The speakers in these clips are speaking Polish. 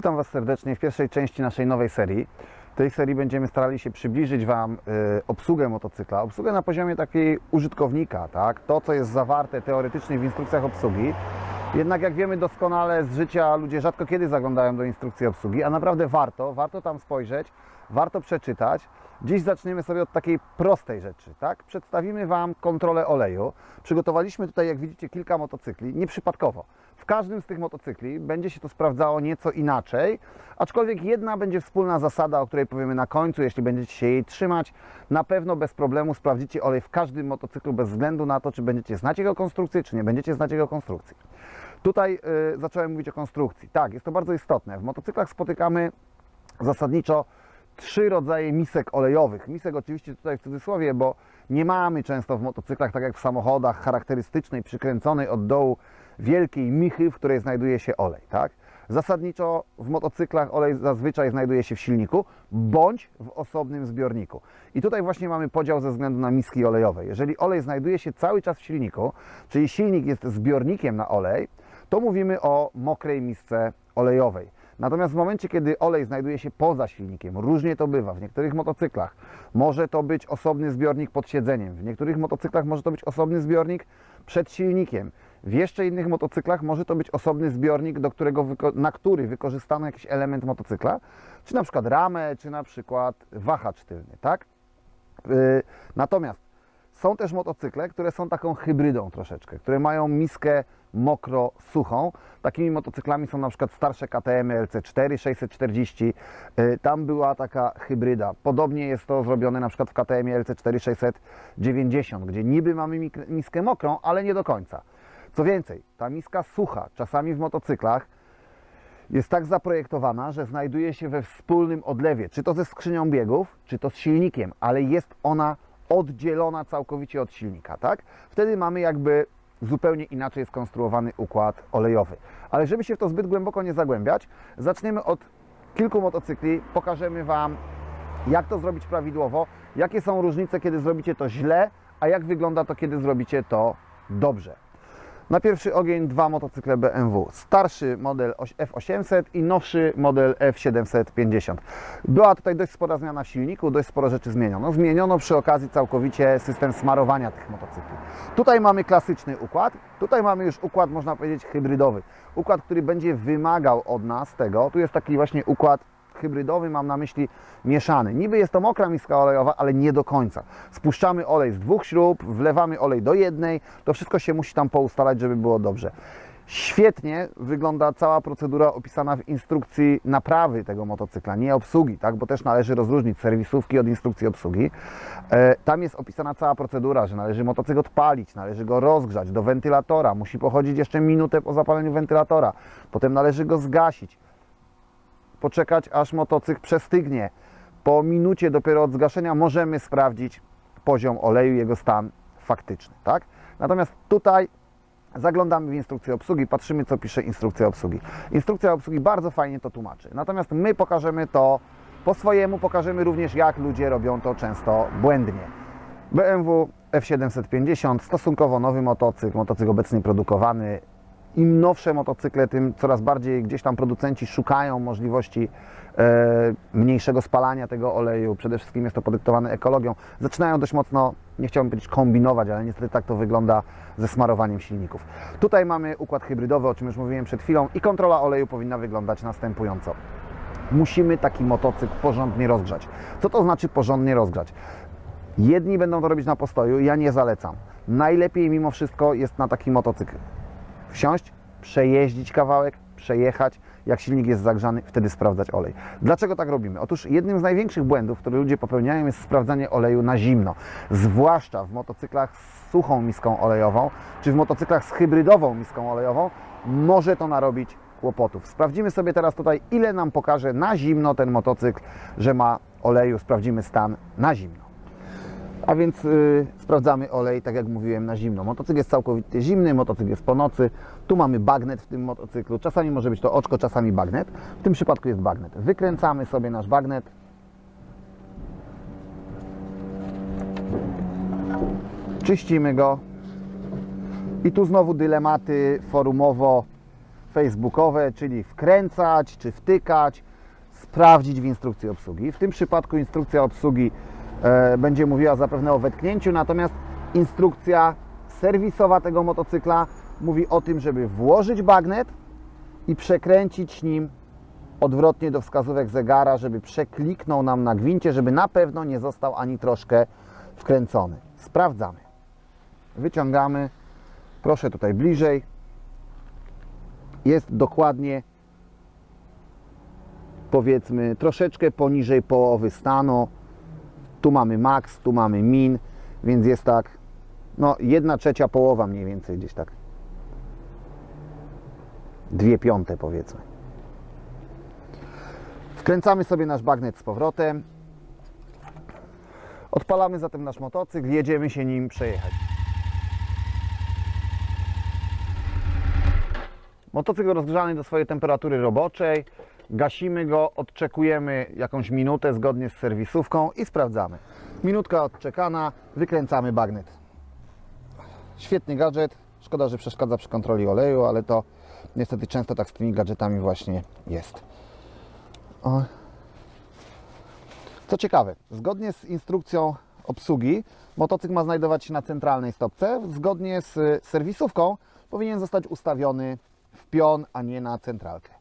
Witam Was serdecznie w pierwszej części naszej nowej serii. W tej serii będziemy starali się przybliżyć Wam y, obsługę motocykla, obsługę na poziomie takiej użytkownika, tak? To, co jest zawarte teoretycznie w instrukcjach obsługi. Jednak jak wiemy doskonale z życia, ludzie rzadko kiedy zaglądają do instrukcji obsługi, a naprawdę warto, warto tam spojrzeć, warto przeczytać. Dziś zaczniemy sobie od takiej prostej rzeczy, tak? Przedstawimy Wam kontrolę oleju. Przygotowaliśmy tutaj, jak widzicie, kilka motocykli, nieprzypadkowo. W każdym z tych motocykli będzie się to sprawdzało nieco inaczej, aczkolwiek jedna będzie wspólna zasada, o której powiemy na końcu, jeśli będziecie się jej trzymać. Na pewno bez problemu sprawdzicie olej w każdym motocyklu, bez względu na to, czy będziecie znać jego konstrukcję, czy nie będziecie znać jego konstrukcji. Tutaj y, zacząłem mówić o konstrukcji. Tak, jest to bardzo istotne. W motocyklach spotykamy zasadniczo trzy rodzaje misek olejowych. Misek oczywiście tutaj w cudzysłowie, bo nie mamy często w motocyklach, tak jak w samochodach, charakterystycznej, przykręconej od dołu wielkiej michy, w której znajduje się olej. Tak? Zasadniczo w motocyklach olej zazwyczaj znajduje się w silniku bądź w osobnym zbiorniku. I tutaj właśnie mamy podział ze względu na miski olejowe. Jeżeli olej znajduje się cały czas w silniku, czyli silnik jest zbiornikiem na olej, to mówimy o mokrej misce olejowej. Natomiast w momencie, kiedy olej znajduje się poza silnikiem, różnie to bywa. W niektórych motocyklach może to być osobny zbiornik pod siedzeniem, w niektórych motocyklach może to być osobny zbiornik przed silnikiem. W jeszcze innych motocyklach może to być osobny zbiornik, do którego, na który wykorzystano jakiś element motocykla, czy na przykład ramę, czy na przykład wahacz tylny, tak? Yy, natomiast są też motocykle, które są taką hybrydą troszeczkę, które mają miskę mokro-suchą. Takimi motocyklami są na przykład starsze KTM LC4 640. Yy, Tam była taka hybryda. Podobnie jest to zrobione na przykład w KTM LC4 690, gdzie niby mamy miskę mokrą, ale nie do końca. Co więcej, ta miska sucha, czasami w motocyklach, jest tak zaprojektowana, że znajduje się we wspólnym odlewie, czy to ze skrzynią biegów, czy to z silnikiem, ale jest ona oddzielona całkowicie od silnika, tak? Wtedy mamy jakby zupełnie inaczej skonstruowany układ olejowy. Ale żeby się w to zbyt głęboko nie zagłębiać, zaczniemy od kilku motocykli, pokażemy Wam, jak to zrobić prawidłowo, jakie są różnice, kiedy zrobicie to źle, a jak wygląda to, kiedy zrobicie to dobrze. Na pierwszy ogień dwa motocykle BMW. Starszy model F800 i nowszy model F750. Była tutaj dość spora zmiana w silniku, dość sporo rzeczy zmieniono. Zmieniono przy okazji całkowicie system smarowania tych motocykli. Tutaj mamy klasyczny układ, tutaj mamy już układ, można powiedzieć, hybrydowy. Układ, który będzie wymagał od nas tego. Tu jest taki właśnie układ hybrydowy, mam na myśli mieszany. Niby jest to mokra miska olejowa, ale nie do końca. Spuszczamy olej z dwóch śrub, wlewamy olej do jednej, to wszystko się musi tam poustalać, żeby było dobrze. Świetnie wygląda cała procedura opisana w instrukcji naprawy tego motocykla, nie obsługi, tak? bo też należy rozróżnić serwisówki od instrukcji obsługi. E, tam jest opisana cała procedura, że należy motocykl odpalić, należy go rozgrzać do wentylatora, musi pochodzić jeszcze minutę po zapaleniu wentylatora, potem należy go zgasić poczekać, aż motocykl przestygnie. Po minucie dopiero od zgaszenia możemy sprawdzić poziom oleju, jego stan faktyczny. Tak? Natomiast tutaj zaglądamy w instrukcję obsługi, patrzymy, co pisze instrukcja obsługi. Instrukcja obsługi bardzo fajnie to tłumaczy. Natomiast my pokażemy to po swojemu, pokażemy również, jak ludzie robią to często błędnie. BMW F750, stosunkowo nowy motocykl, motocykl obecnie produkowany, im nowsze motocykle, tym coraz bardziej gdzieś tam producenci szukają możliwości e, mniejszego spalania tego oleju. Przede wszystkim jest to podyktowane ekologią. Zaczynają dość mocno, nie chciałbym powiedzieć kombinować, ale niestety tak to wygląda ze smarowaniem silników. Tutaj mamy układ hybrydowy, o czym już mówiłem przed chwilą i kontrola oleju powinna wyglądać następująco. Musimy taki motocykl porządnie rozgrzać. Co to znaczy porządnie rozgrzać? Jedni będą to robić na postoju, ja nie zalecam. Najlepiej mimo wszystko jest na taki motocykl wsiąść, przejeździć kawałek, przejechać, jak silnik jest zagrzany, wtedy sprawdzać olej. Dlaczego tak robimy? Otóż jednym z największych błędów, które ludzie popełniają, jest sprawdzanie oleju na zimno. Zwłaszcza w motocyklach z suchą miską olejową, czy w motocyklach z hybrydową miską olejową, może to narobić kłopotów. Sprawdzimy sobie teraz tutaj, ile nam pokaże na zimno ten motocykl, że ma oleju. Sprawdzimy stan na zimno. A więc y, sprawdzamy olej, tak jak mówiłem, na zimno. Motocykl jest całkowicie zimny, motocykl jest po nocy. Tu mamy bagnet w tym motocyklu. Czasami może być to oczko, czasami bagnet. W tym przypadku jest bagnet. Wykręcamy sobie nasz bagnet. Czyścimy go. I tu znowu dylematy forumowo facebookowe, czyli wkręcać czy wtykać, sprawdzić w instrukcji obsługi. W tym przypadku instrukcja obsługi będzie mówiła zapewne o wetknięciu, natomiast instrukcja serwisowa tego motocykla mówi o tym, żeby włożyć bagnet i przekręcić nim odwrotnie do wskazówek zegara, żeby przekliknął nam na gwincie, żeby na pewno nie został ani troszkę wkręcony. Sprawdzamy. Wyciągamy. Proszę tutaj bliżej. Jest dokładnie powiedzmy troszeczkę poniżej połowy stanu. Tu mamy max, tu mamy min, więc jest tak no jedna trzecia połowa mniej więcej gdzieś tak. Dwie piąte powiedzmy. Wkręcamy sobie nasz bagnet z powrotem. Odpalamy zatem nasz motocykl, jedziemy się nim przejechać. Motocykl rozgrzany do swojej temperatury roboczej. Gasimy go, odczekujemy jakąś minutę zgodnie z serwisówką i sprawdzamy. Minutka odczekana, wykręcamy bagnet. Świetny gadżet. Szkoda, że przeszkadza przy kontroli oleju, ale to niestety często tak z tymi gadżetami właśnie jest. O. Co ciekawe, zgodnie z instrukcją obsługi, motocykl ma znajdować się na centralnej stopce. Zgodnie z serwisówką powinien zostać ustawiony w pion, a nie na centralkę.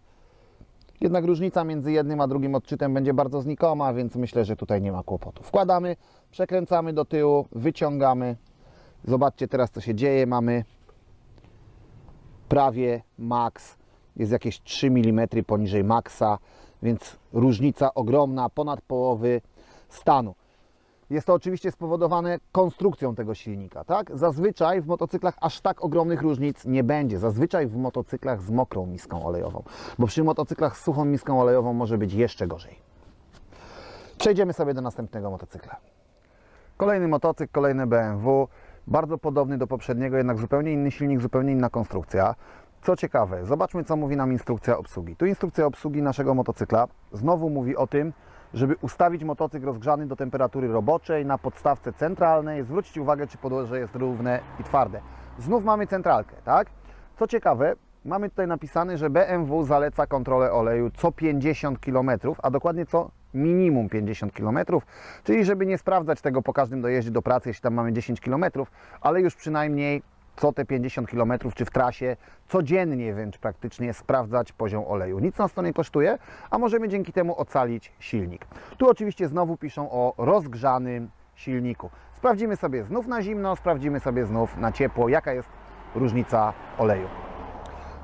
Jednak różnica między jednym a drugim odczytem będzie bardzo znikoma, więc myślę, że tutaj nie ma kłopotu. Wkładamy, przekręcamy do tyłu, wyciągamy. Zobaczcie teraz, co się dzieje. Mamy prawie max, jest jakieś 3 mm poniżej maxa, więc różnica ogromna, ponad połowy stanu. Jest to oczywiście spowodowane konstrukcją tego silnika, tak? Zazwyczaj w motocyklach aż tak ogromnych różnic nie będzie. Zazwyczaj w motocyklach z mokrą miską olejową, bo przy motocyklach z suchą miską olejową może być jeszcze gorzej. Przejdziemy sobie do następnego motocykla. Kolejny motocykl, kolejny BMW, bardzo podobny do poprzedniego, jednak zupełnie inny silnik, zupełnie inna konstrukcja. Co ciekawe, zobaczmy co mówi nam instrukcja obsługi. Tu instrukcja obsługi naszego motocykla znowu mówi o tym, żeby ustawić motocykl rozgrzany do temperatury roboczej na podstawce centralnej. Zwrócić uwagę, czy podłoże jest równe i twarde. Znów mamy centralkę, tak? Co ciekawe, mamy tutaj napisane, że BMW zaleca kontrolę oleju co 50 km, a dokładnie co minimum 50 km, czyli żeby nie sprawdzać tego po każdym dojeździe do pracy, jeśli tam mamy 10 km, ale już przynajmniej co te 50 km, czy w trasie, codziennie wręcz praktycznie sprawdzać poziom oleju. Nic nas to nie kosztuje, a możemy dzięki temu ocalić silnik. Tu oczywiście znowu piszą o rozgrzanym silniku. Sprawdzimy sobie znów na zimno, sprawdzimy sobie znów na ciepło, jaka jest różnica oleju.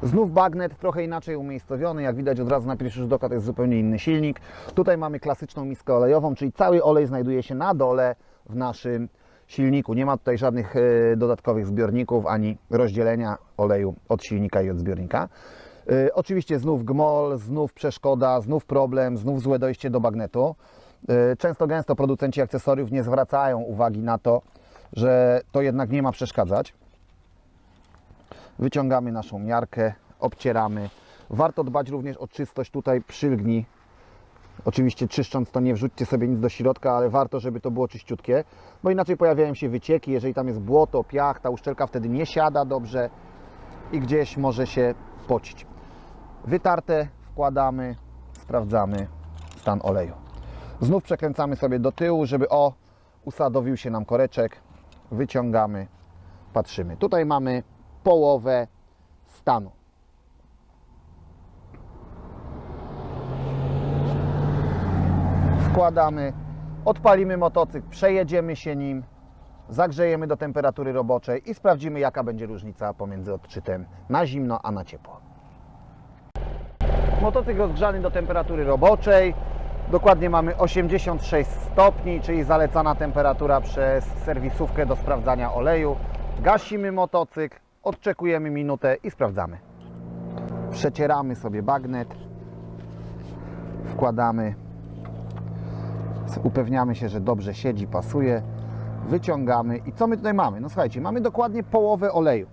Znów bagnet trochę inaczej umiejscowiony, jak widać od razu na pierwszy rzut oka to jest zupełnie inny silnik. Tutaj mamy klasyczną miskę olejową, czyli cały olej znajduje się na dole w naszym silniku. Nie ma tutaj żadnych e, dodatkowych zbiorników ani rozdzielenia oleju od silnika i od zbiornika. E, Oczywiście znów gmol, znów przeszkoda, znów problem, znów złe dojście do bagnetu. E, Często gęsto producenci akcesoriów nie zwracają uwagi na to, że to jednak nie ma przeszkadzać. Wyciągamy naszą miarkę, obcieramy. Warto dbać również o czystość tutaj przylgni. Oczywiście czyszcząc to nie wrzućcie sobie nic do środka, ale warto, żeby to było czyściutkie, bo inaczej pojawiają się wycieki. Jeżeli tam jest błoto, piach, ta uszczelka wtedy nie siada dobrze i gdzieś może się pocić. Wytarte wkładamy, sprawdzamy stan oleju. Znów przekręcamy sobie do tyłu, żeby o, usadowił się nam koreczek. Wyciągamy, patrzymy. Tutaj mamy połowę stanu. Wkładamy, odpalimy motocykl, przejedziemy się nim, zagrzejemy do temperatury roboczej i sprawdzimy jaka będzie różnica pomiędzy odczytem na zimno a na ciepło. Motocykl rozgrzany do temperatury roboczej. Dokładnie mamy 86 stopni, czyli zalecana temperatura przez serwisówkę do sprawdzania oleju. Gasimy motocykl, odczekujemy minutę i sprawdzamy. Przecieramy sobie bagnet, wkładamy, upewniamy się, że dobrze siedzi, pasuje, wyciągamy i co my tutaj mamy? No słuchajcie, mamy dokładnie połowę oleju.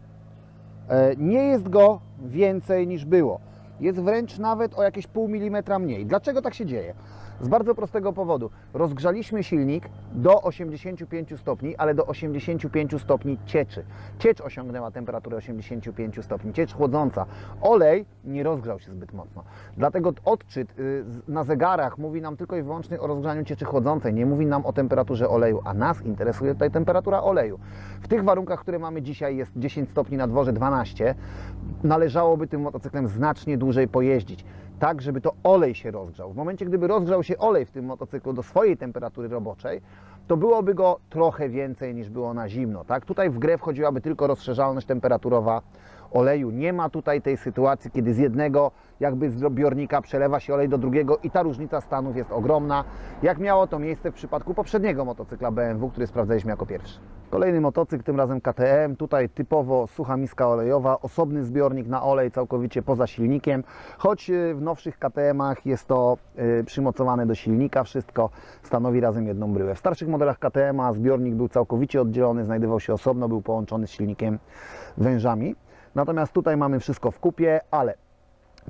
E, Nie jest go więcej niż było. Jest wręcz nawet o jakieś pół milimetra mniej. Dlaczego tak się dzieje? Z bardzo prostego powodu. Rozgrzaliśmy silnik do 85 stopni, ale do 85 stopni cieczy. Ciecz osiągnęła temperaturę 85 stopni, ciecz chłodząca. Olej nie rozgrzał się zbyt mocno. Dlatego odczyt y, na zegarach mówi nam tylko i wyłącznie o rozgrzaniu cieczy chłodzącej, nie mówi nam o temperaturze oleju, a nas interesuje tutaj temperatura oleju. W tych warunkach, które mamy dzisiaj, jest 10 stopni na dworze, 12, należałoby tym motocyklem znacznie dłużej pojeździć tak, żeby to olej się rozgrzał. W momencie, gdyby rozgrzał się olej w tym motocyklu do swojej temperatury roboczej, to byłoby go trochę więcej niż było na zimno. Tak? Tutaj w grę wchodziłaby tylko rozszerzalność temperaturowa oleju. Nie ma tutaj tej sytuacji, kiedy z jednego jakby z zbiornika przelewa się olej do drugiego i ta różnica stanów jest ogromna, jak miało to miejsce w przypadku poprzedniego motocykla BMW, który sprawdzaliśmy jako pierwszy. Kolejny motocykl, tym razem KTM, tutaj typowo sucha miska olejowa, osobny zbiornik na olej całkowicie poza silnikiem, choć y, w nowszych KTM-ach jest to y, przymocowane do silnika, wszystko stanowi razem jedną bryłę. W starszych modelach KTM-a zbiornik był całkowicie oddzielony, znajdował się osobno, był połączony z silnikiem wężami. Natomiast tutaj mamy wszystko w kupie, ale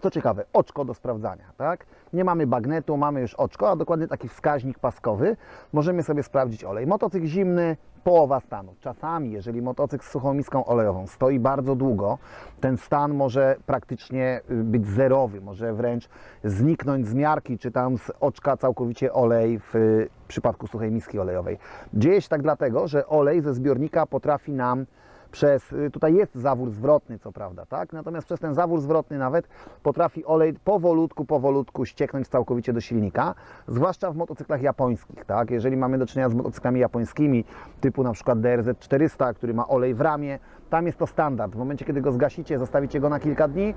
co ciekawe, oczko do sprawdzania, tak? Nie mamy bagnetu, mamy już oczko, a dokładnie taki wskaźnik paskowy. Możemy sobie sprawdzić olej. Motocykl zimny, połowa stanu. Czasami, jeżeli motocykl z suchą miską olejową stoi bardzo długo, ten stan może praktycznie y, być zerowy, może wręcz zniknąć z miarki, czy tam z oczka całkowicie olej w y, przypadku suchej miski olejowej. Dzieje się tak dlatego, że olej ze zbiornika potrafi nam przez, y, tutaj jest zawór zwrotny, co prawda, tak? Natomiast przez ten zawór zwrotny nawet potrafi olej powolutku, powolutku ścieknąć całkowicie do silnika, zwłaszcza w motocyklach japońskich, tak? Jeżeli mamy do czynienia z motocyklami japońskimi, typu na przykład DRZ 400, który ma olej w ramię, tam jest to standard. W momencie, kiedy go zgasicie, zostawicie go na kilka dni,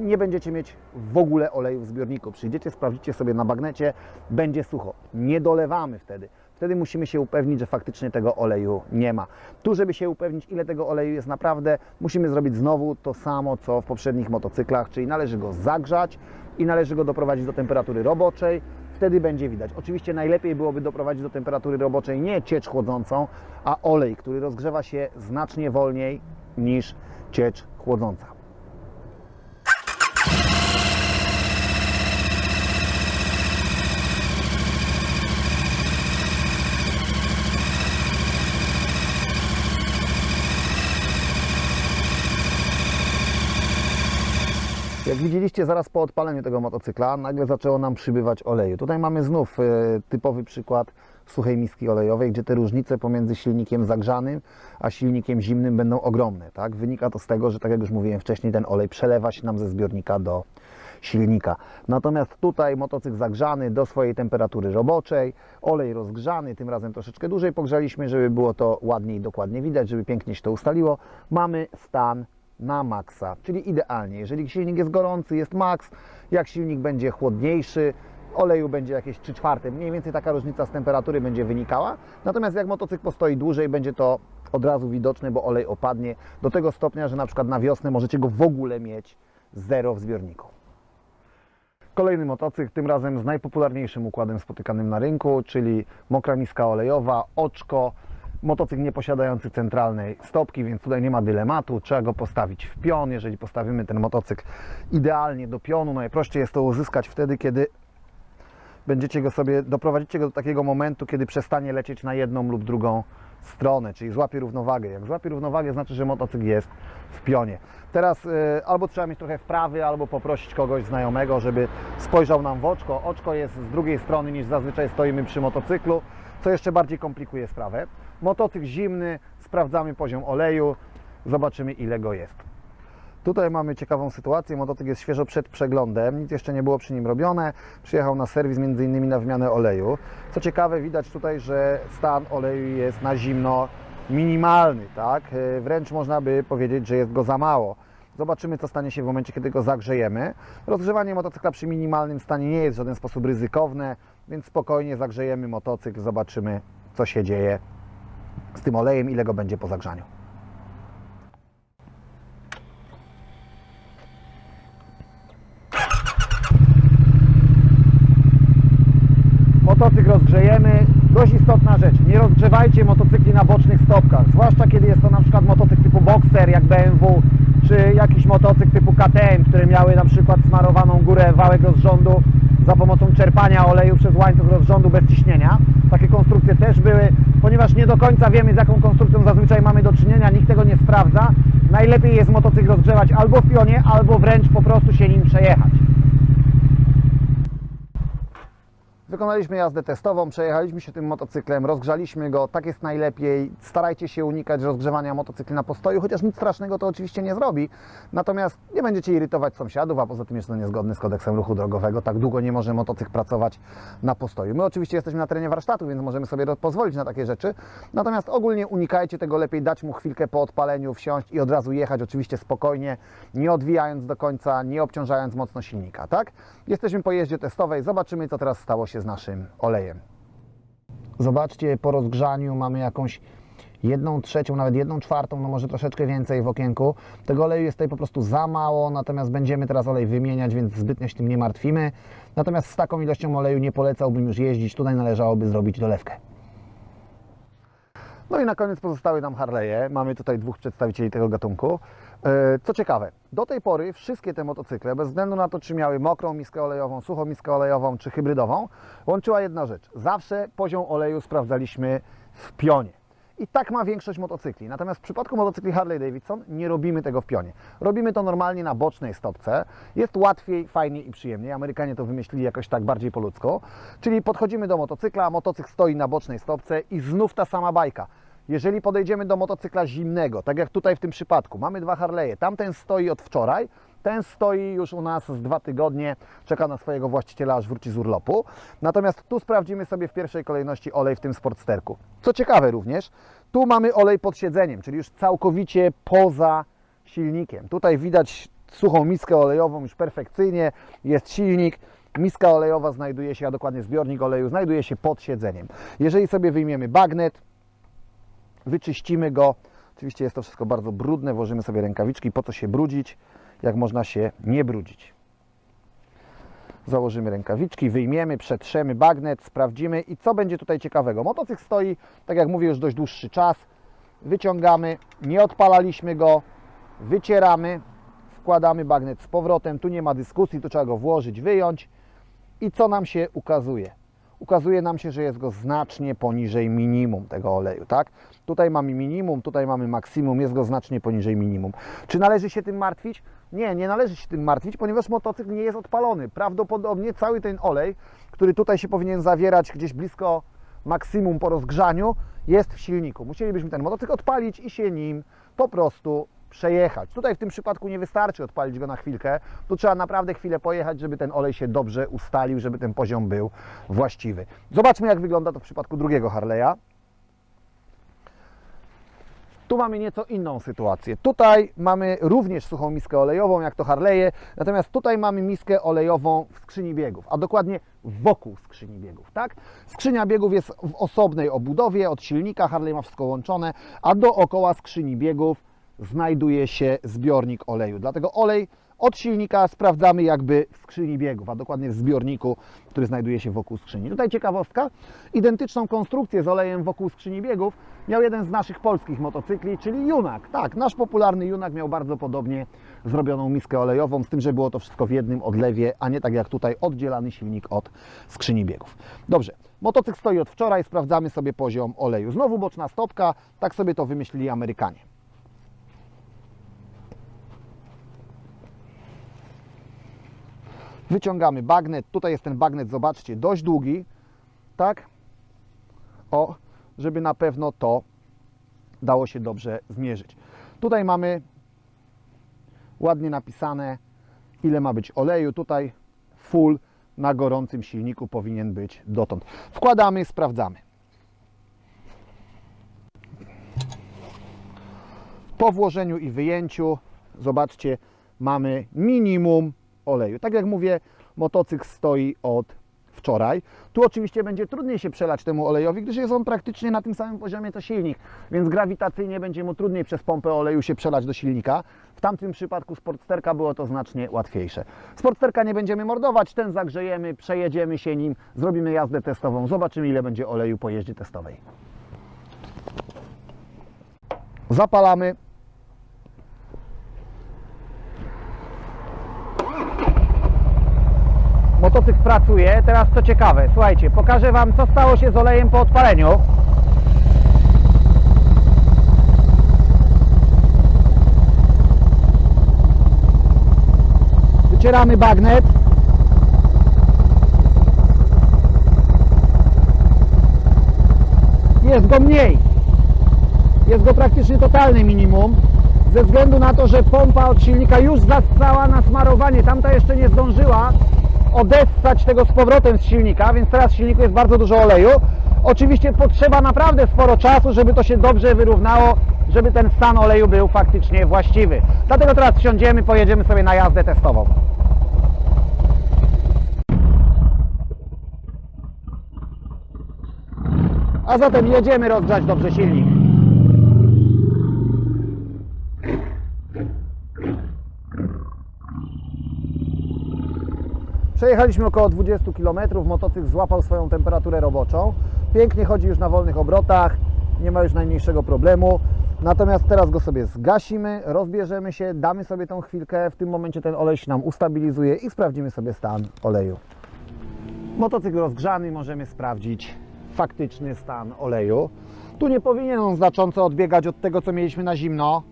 nie będziecie mieć w ogóle oleju w zbiorniku. Przyjdziecie, sprawdzicie sobie na bagnecie, będzie sucho. Nie dolewamy wtedy. Wtedy musimy się upewnić, że faktycznie tego oleju nie ma. Tu, żeby się upewnić, ile tego oleju jest naprawdę, musimy zrobić znowu to samo, co w poprzednich motocyklach, czyli należy go zagrzać i należy go doprowadzić do temperatury roboczej. Wtedy będzie widać. Oczywiście najlepiej byłoby doprowadzić do temperatury roboczej nie ciecz chłodzącą, a olej, który rozgrzewa się znacznie wolniej niż ciecz chłodząca. Jak widzieliście, zaraz po odpaleniu tego motocykla nagle zaczęło nam przybywać oleju. Tutaj mamy znów e, typowy przykład suchej miski olejowej, gdzie te różnice pomiędzy silnikiem zagrzanym a silnikiem zimnym będą ogromne. Tak? Wynika to z tego, że tak jak już mówiłem wcześniej, ten olej przelewa się nam ze zbiornika do silnika. Natomiast tutaj motocykl zagrzany do swojej temperatury roboczej, olej rozgrzany, tym razem troszeczkę dłużej pogrzaliśmy, żeby było to ładniej i dokładnie widać, żeby pięknie się to ustaliło. Mamy stan na maksa, czyli idealnie. Jeżeli silnik jest gorący, jest maks, jak silnik będzie chłodniejszy, oleju będzie jakieś 3 czwarte, mniej więcej taka różnica z temperatury będzie wynikała. Natomiast jak motocykl postoi dłużej, będzie to od razu widoczne, bo olej opadnie do tego stopnia, że na przykład na wiosnę możecie go w ogóle mieć zero w zbiorniku. Kolejny motocykl, tym razem z najpopularniejszym układem spotykanym na rynku, czyli mokra miska olejowa, oczko, motocykl nie posiadający centralnej stopki, więc tutaj nie ma dylematu, trzeba go postawić w pion. Jeżeli postawimy ten motocykl idealnie do pionu, najprościej jest to uzyskać wtedy, kiedy będziecie go sobie, doprowadzicie go do takiego momentu, kiedy przestanie lecieć na jedną lub drugą stronę, czyli złapie równowagę. Jak złapie równowagę, znaczy, że motocykl jest w pionie. Teraz y, albo trzeba mieć trochę wprawy, albo poprosić kogoś znajomego, żeby spojrzał nam w oczko. Oczko jest z drugiej strony niż zazwyczaj stoimy przy motocyklu, co jeszcze bardziej komplikuje sprawę. Motocykl zimny, sprawdzamy poziom oleju, zobaczymy ile go jest. Tutaj mamy ciekawą sytuację. Motocykl jest świeżo przed przeglądem, nic jeszcze nie było przy nim robione. Przyjechał na serwis między innymi na wymianę oleju. Co ciekawe, widać tutaj, że stan oleju jest na zimno minimalny, tak? E, Wręcz można by powiedzieć, że jest go za mało. Zobaczymy, co stanie się w momencie, kiedy go zagrzejemy. Rozgrzewanie motocykla przy minimalnym stanie nie jest w żaden sposób ryzykowne, więc spokojnie zagrzejemy motocykl, zobaczymy, co się dzieje z tym olejem, ile go będzie po zagrzaniu. Motocykl rozgrzejemy. Dość istotna rzecz. Nie rozgrzewajcie motocykli na bocznych stopkach. Zwłaszcza kiedy jest to na przykład motocykl typu Boxer, jak BMW. czy jakiś motocykl typu KTM, które miały na przykład smarowaną górę wałek rozrządu za pomocą czerpania oleju przez łańcuch rozrządu bez ciśnienia. Takie konstrukcje też były, ponieważ nie do końca wiemy z jaką konstrukcją zazwyczaj mamy do czynienia, nikt tego nie sprawdza. Najlepiej jest motocykl rozgrzewać albo w pionie, albo wręcz po prostu się nim przejechać. Wykonaliśmy jazdę testową, przejechaliśmy się tym motocyklem, rozgrzaliśmy go, tak jest najlepiej. Starajcie się unikać rozgrzewania motocykli na postoju, chociaż nic strasznego to oczywiście nie zrobi. Natomiast nie będziecie irytować sąsiadów, a poza tym jest to niezgodny z kodeksem ruchu drogowego. Tak długo nie może motocykl pracować na postoju. My oczywiście jesteśmy na terenie warsztatu, więc możemy sobie pozwolić na takie rzeczy. Natomiast ogólnie unikajcie tego, lepiej dać mu chwilkę po odpaleniu, wsiąść i od razu jechać, oczywiście spokojnie, nie odwijając do końca, nie obciążając mocno silnika, tak? Jesteśmy po jeździe testowej, zobaczymy co teraz stało się z naszym olejem. Zobaczcie, po rozgrzaniu mamy jakąś jedną trzecią, nawet jedną czwartą, no może troszeczkę więcej w okienku. Tego oleju jest tutaj po prostu za mało, natomiast będziemy teraz olej wymieniać, więc zbytnio się tym nie martwimy. Natomiast z taką ilością oleju nie polecałbym już jeździć, tutaj należałoby zrobić dolewkę. No i na koniec pozostały nam Harley'e. Mamy tutaj dwóch przedstawicieli tego gatunku. E, Co ciekawe, do tej pory wszystkie te motocykle, bez względu na to, czy miały mokrą miskę olejową, suchą miskę olejową, czy hybrydową, łączyła jedna rzecz. Zawsze poziom oleju sprawdzaliśmy w pionie. I tak ma większość motocykli. Natomiast w przypadku motocykli Harley Davidson nie robimy tego w pionie. Robimy to normalnie na bocznej stopce. Jest łatwiej, fajniej i przyjemniej. Amerykanie to wymyślili jakoś tak bardziej po ludzku. Czyli podchodzimy do motocykla, motocykl stoi na bocznej stopce i znów ta sama bajka. Jeżeli podejdziemy do motocykla zimnego, tak jak tutaj w tym przypadku, mamy dwa Harley'e, tamten stoi od wczoraj, ten stoi już u nas z dwa tygodnie, czeka na swojego właściciela, aż wróci z urlopu. Natomiast tu sprawdzimy sobie w pierwszej kolejności olej w tym sportsterku. Co ciekawe również, tu mamy olej pod siedzeniem, czyli już całkowicie poza silnikiem. Tutaj widać suchą miskę olejową już perfekcyjnie, jest silnik. Miska olejowa znajduje się, a dokładnie zbiornik oleju znajduje się pod siedzeniem. Jeżeli sobie wyjmiemy bagnet, wyczyścimy go. Oczywiście jest to wszystko bardzo brudne, włożymy sobie rękawiczki, po co się brudzić, jak można się nie brudzić. Założymy rękawiczki, wyjmiemy, przetrzemy bagnet, sprawdzimy i co będzie tutaj ciekawego. Motocykl stoi, tak jak mówię, już dość dłuższy czas. Wyciągamy, nie odpalaliśmy go, wycieramy, wkładamy bagnet z powrotem. Tu nie ma dyskusji, tu trzeba go włożyć, wyjąć. I co nam się ukazuje? Ukazuje nam się, że jest go znacznie poniżej minimum tego oleju, tak? Tutaj mamy minimum, tutaj mamy maksimum, jest go znacznie poniżej minimum. Czy należy się tym martwić? Nie, nie należy się tym martwić, ponieważ motocykl nie jest odpalony. Prawdopodobnie cały ten olej, który tutaj się powinien zawierać gdzieś blisko maksimum po rozgrzaniu, jest w silniku. Musielibyśmy ten motocykl odpalić i się nim po prostu przejechać. Tutaj w tym przypadku nie wystarczy odpalić go na chwilkę, tu trzeba naprawdę chwilę pojechać, żeby ten olej się dobrze ustalił, żeby ten poziom był właściwy. Zobaczmy jak wygląda to w przypadku drugiego Harley'a. Tu mamy nieco inną sytuację. Tutaj mamy również suchą miskę olejową, jak to Harley'e, natomiast tutaj mamy miskę olejową w skrzyni biegów, a dokładnie wokół skrzyni biegów, tak? Skrzynia biegów jest w osobnej obudowie, od silnika Harley ma wszystko łączone, a dookoła skrzyni biegów znajduje się zbiornik oleju. Dlatego olej od silnika sprawdzamy jakby w skrzyni biegów, a dokładnie w zbiorniku, który znajduje się wokół skrzyni. Tutaj ciekawostka, identyczną konstrukcję z olejem wokół skrzyni biegów miał jeden z naszych polskich motocykli, czyli Junak. Tak, nasz popularny Junak miał bardzo podobnie zrobioną miskę olejową, z tym, że było to wszystko w jednym odlewie, a nie tak jak tutaj oddzielany silnik od skrzyni biegów. Dobrze, motocykl stoi od wczoraj, sprawdzamy sobie poziom oleju. Znowu boczna stopka, tak sobie to wymyślili Amerykanie. Wyciągamy bagnet. Tutaj jest ten bagnet, zobaczcie, dość długi, tak? O, żeby na pewno to dało się dobrze zmierzyć. Tutaj mamy ładnie napisane, ile ma być oleju. Tutaj full na gorącym silniku powinien być dotąd. Wkładamy, sprawdzamy. Po włożeniu i wyjęciu, zobaczcie, mamy minimum oleju. Tak jak mówię, motocykl stoi od wczoraj. Tu oczywiście będzie trudniej się przelać temu olejowi, gdyż jest on praktycznie na tym samym poziomie co silnik, więc grawitacyjnie będzie mu trudniej przez pompę oleju się przelać do silnika. W tamtym przypadku Sportsterka było to znacznie łatwiejsze. Sportsterka nie będziemy mordować, ten zagrzejemy, przejedziemy się nim, zrobimy jazdę testową, zobaczymy ile będzie oleju po jeździe testowej. Zapalamy. Motocykl pracuje. Teraz co ciekawe, słuchajcie, pokażę Wam co stało się z olejem po odpaleniu. Wycieramy bagnet. Jest go mniej. Jest go praktycznie totalny minimum. Ze względu na to, że pompa od silnika już zastała na smarowanie. Tamta jeszcze nie zdążyła odessać tego z powrotem z silnika, więc teraz w silniku jest bardzo dużo oleju. Oczywiście potrzeba naprawdę sporo czasu, żeby to się dobrze wyrównało, żeby ten stan oleju był faktycznie właściwy. Dlatego teraz wsiądziemy, pojedziemy sobie na jazdę testową. A zatem jedziemy rozgrzać dobrze silnik. Przejechaliśmy około 20 km, motocykl złapał swoją temperaturę roboczą. Pięknie chodzi już na wolnych obrotach, nie ma już najmniejszego problemu. Natomiast teraz go sobie zgasimy, rozbierzemy się, damy sobie tą chwilkę, w tym momencie ten olej się nam ustabilizuje i sprawdzimy sobie stan oleju. Motocykl rozgrzany, możemy sprawdzić faktyczny stan oleju. Tu nie powinien on znacząco odbiegać od tego, co mieliśmy na zimno.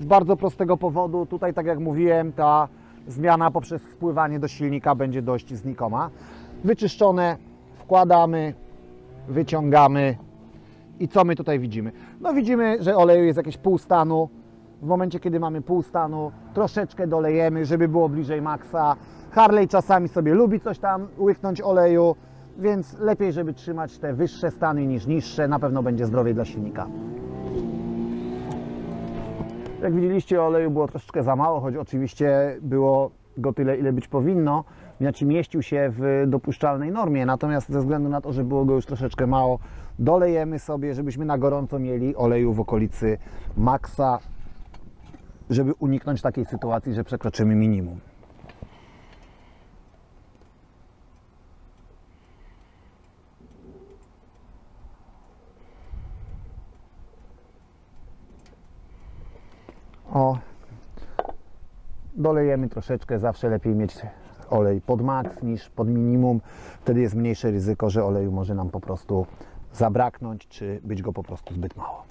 Z bardzo prostego powodu, tutaj tak jak mówiłem, ta zmiana poprzez wpływanie do silnika będzie dość znikoma. Wyczyszczone, wkładamy, wyciągamy i co my tutaj widzimy? No widzimy, że oleju jest jakieś pół stanu. W momencie, kiedy mamy pół stanu, troszeczkę dolejemy, żeby było bliżej maksa. Harley czasami sobie lubi coś tam łyknąć oleju, więc lepiej, żeby trzymać te wyższe stany niż niższe. Na pewno będzie zdrowiej dla silnika. Jak widzieliście, oleju było troszeczkę za mało, choć oczywiście było go tyle, ile być powinno. Znaczy mieścił się w dopuszczalnej normie, natomiast ze względu na to, że było go już troszeczkę mało, dolejemy sobie, żebyśmy na gorąco mieli oleju w okolicy maksa, żeby uniknąć takiej sytuacji, że przekroczymy minimum. Dolejemy troszeczkę, zawsze lepiej mieć olej pod maks niż pod minimum. Wtedy jest mniejsze ryzyko, że oleju może nam po prostu zabraknąć, czy być go po prostu zbyt mało.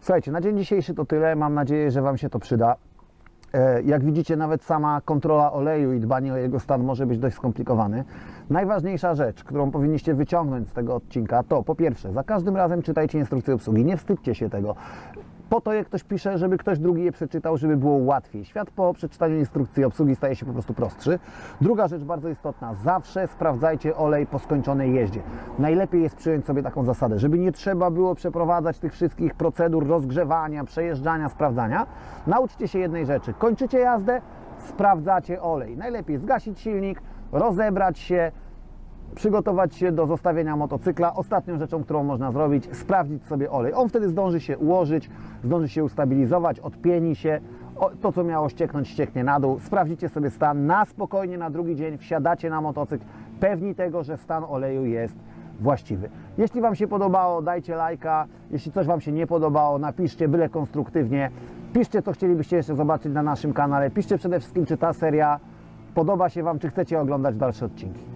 Słuchajcie, na dzień dzisiejszy to tyle. Mam nadzieję, że Wam się to przyda. E, Jak widzicie, nawet sama kontrola oleju i dbanie o jego stan może być dość skomplikowany. Najważniejsza rzecz, którą powinniście wyciągnąć z tego odcinka, to po pierwsze, za każdym razem czytajcie instrukcję obsługi, nie wstydźcie się tego. Po to, jak ktoś pisze, żeby ktoś drugi je przeczytał, żeby było łatwiej. Świat po przeczytaniu instrukcji obsługi staje się po prostu prostszy. Druga rzecz bardzo istotna, zawsze sprawdzajcie olej po skończonej jeździe. Najlepiej jest przyjąć sobie taką zasadę, żeby nie trzeba było przeprowadzać tych wszystkich procedur rozgrzewania, przejeżdżania, sprawdzania. Nauczcie się jednej rzeczy. Kończycie jazdę, sprawdzacie olej. Najlepiej zgasić silnik, rozebrać się, przygotować się do zostawienia motocykla. Ostatnią rzeczą, którą można zrobić, sprawdzić sobie olej. On wtedy zdąży się ułożyć, zdąży się ustabilizować, odpieni się. To, co miało ścieknąć, ścieknie na dół. Sprawdzicie sobie stan na spokojnie na drugi dzień, wsiadacie na motocykl, pewni tego, że stan oleju jest właściwy. Jeśli Wam się podobało, dajcie lajka. Jeśli coś Wam się nie podobało, napiszcie byle konstruktywnie. Piszcie, co chcielibyście jeszcze zobaczyć na naszym kanale. Piszcie przede wszystkim, czy ta seria podoba się Wam, czy chcecie oglądać dalsze odcinki.